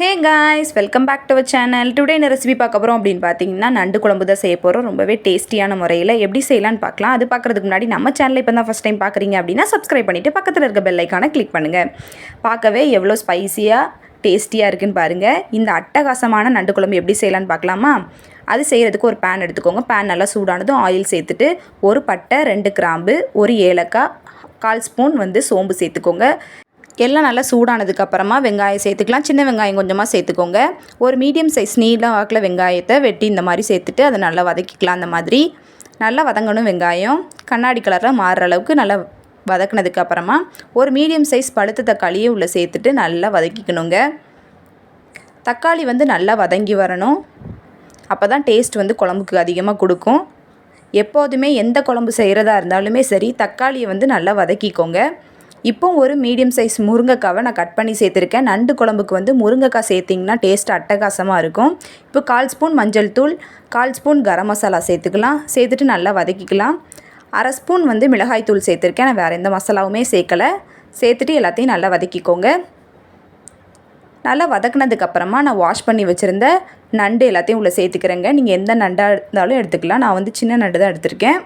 Hey guys welcome back to our channel today என்ன recipe பார்க்க போகிறோம் அப்படின்னு பார்த்தீங்கன்னா நண்டு குழம்பு தான் செய்ய போகிறோம் ரொம்பவே டேஸ்டியான முறையில் எப்படி செய்யலான்னு பார்க்கலாம். அது பார்க்குறதுக்கு முன்னாடி நம்ம சேனலில் இப்போ தான் ஃபஸ்ட் டைம் பார்க்குறீங்க அப்படின்னா சப்ஸ்கிரைப் பண்ணிவிட்டு பக்கத்தில் இருக்க பெல்லைக்கான கிளிக் பண்ணுங்கள் பார்க்கவே எவ்வளோ ஸ்பைசியாக டேஸ்டியாக இருக்குன்னு பாருங்கள் இந்த அட்டகாசமான நண்டு குழம்பு எப்படி செய்யலான்னு பார்க்கலாமா? அது செய்கிறதுக்கு ஒரு பேன் எடுத்துக்கோங்க. பேன் நல்லா சூடானதும் ஆயில் சேர்த்துட்டு ஒரு பட்டை ரெண்டு கிராம்பு ஒரு ஏலக்காய் கால் ஸ்பூன் வந்து சோம்பு சேர்த்துக்கோங்க. எல்லாம் நல்லா சூடானதுக்கு அப்புறமா வெங்காயம் சேர்த்துக்கலாம். சின்ன வெங்காயம் கொஞ்சமாக சேர்த்துக்கோங்க. ஒரு மீடியம் சைஸ் நீளம் வாக்கில் வெங்காயத்தை வெட்டி இந்த மாதிரி சேர்த்துட்டு அதை நல்லா வதக்கிக்கலாம். அந்த மாதிரி நல்லா வதங்கணும் வெங்காயம். கண்ணாடி கலரில் மாறுற அளவுக்கு நல்லா வதக்குனதுக்கு அப்புறமா ஒரு மீடியம் சைஸ் பழுத்த தக்காளியை உள்ளே சேர்த்துட்டு நல்லா வதக்கிக்கணுங்க. தக்காளி வந்து நல்லா வதங்கி வரணும். அப்போ தான் டேஸ்ட் வந்து குழம்புக்கு அதிகமாக கொடுக்கும். எப்போதுமே எந்த குழம்பு செய்கிறதா இருந்தாலுமே சரி தக்காளியை வந்து நல்லா வதக்கிக்கோங்க. இப்போ ஒரு மீடியம் சைஸ் முருங்கைக்காவை நான் கட் பண்ணி சேர்த்துருக்கேன். நண்டு குழம்புக்கு வந்து முருங்கைக்காய் சேர்த்திங்கன்னா டேஸ்ட் அட்டகாசமாக இருக்கும். இப்போ கால் ஸ்பூன் மஞ்சள் தூள் கால் ஸ்பூன் கரம் மசாலா சேர்த்துக்கலாம். சேர்த்துட்டு நல்லா வதக்கிக்கலாம். அரை ஸ்பூன் வந்து மிளகாய் தூள் சேர்த்துருக்கேன். நான் வேறு எந்த மசாலாவுமே சேர்க்கலை. சேர்த்துட்டு எல்லாத்தையும் நல்லா வதக்கிக்கோங்க. நல்லா வதக்குனதுக்கப்புறமா நான் வாஷ் பண்ணி வச்சுருந்த நண்டு எல்லாத்தையும் உள்ளே சேர்த்துக்கிறேங்க. நீங்கள் எந்த நண்டாக இருந்தாலும் எடுத்துக்கலாம். நான் வந்து சின்ன நண்டு தான் எடுத்திருக்கேன்.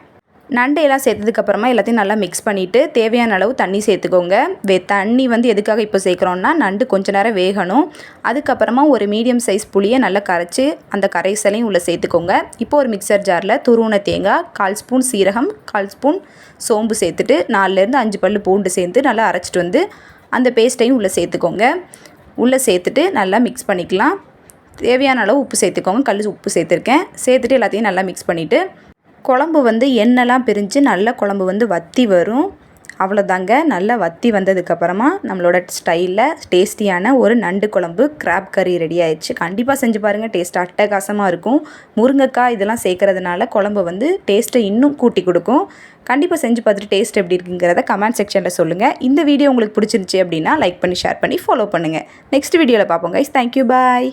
நண்டையெல்லாம் எல்லாம் சேர்த்ததுக்கப்புறமா எல்லாத்தையும் நல்லா மிக்ஸ் பண்ணிவிட்டு தேவையான அளவு தண்ணி சேர்த்துக்கோங்க. வே தண்ணி வந்து எதுக்காக இப்போ சேர்க்குறோன்னா நண்டு கொஞ்ச நேரம் வேகணும். அதுக்கப்புறமா ஒரு மீடியம் சைஸ் புளியை நல்லா கரைச்சி அந்த கரைசலையும் உள்ளே சேர்த்துக்கோங்க. இப்போ ஒரு மிக்சர் ஜாரில் துருவன தேங்காய் கால் ஸ்பூன் சீரகம் கால் ஸ்பூன் சோம்பு சேர்த்துட்டு நாலுலேருந்து அஞ்சு பல் பூண்டு சேர்த்து நல்லா அரைச்சிட்டு வந்து அந்த பேஸ்ட்டையும் உள்ளே சேர்த்துக்கோங்க. உள்ளே சேர்த்துட்டு நல்லா மிக்ஸ் பண்ணிக்கலாம். தேவையான அளவு உப்பு சேர்த்துக்கோங்க. கல் உப்பு சேர்த்துருக்கேன். சேர்த்துட்டு எல்லாத்தையும் நல்லா மிக்ஸ் பண்ணிவிட்டு குழம்பு வந்து எண்ணெய்லாம் பிரிஞ்சு நல்ல குழம்பு வந்து வத்தி வரும். அவ்வளோதாங்க. நல்லா வத்தி வந்ததுக்கப்புறமா நம்மளோட ஸ்டைலில் டேஸ்டியான ஒரு நண்டு குழம்பு கிராப் கறி ரெடி ஆயிடுச்சு. கண்டிப்பாக செஞ்சு பாருங்கள் டேஸ்ட் அட்டகாசமாக இருக்கும். முருங்கைக்காய் இதெல்லாம் சேர்க்கறதுனால குழம்பு வந்து டேஸ்ட்டை இன்னும் கூட்டி கொடுக்கும். கண்டிப்பாக செஞ்சு பார்த்துட்டு டேஸ்ட் எப்படி இருக்குங்கிறத கமெண்ட் செக்ஷனில் சொல்லுங்கள் இந்த வீடியோ உங்களுக்கு பிடிச்சிருந்துச்சி அப்படின்னா லைக் பண்ணி ஷேர் பண்ணி ஃபாலோ பண்ணுங்கள் நெக்ஸ்ட் வீடியோவில் பார்ப்போம் கைஸ் தேங்க்யூ பாய்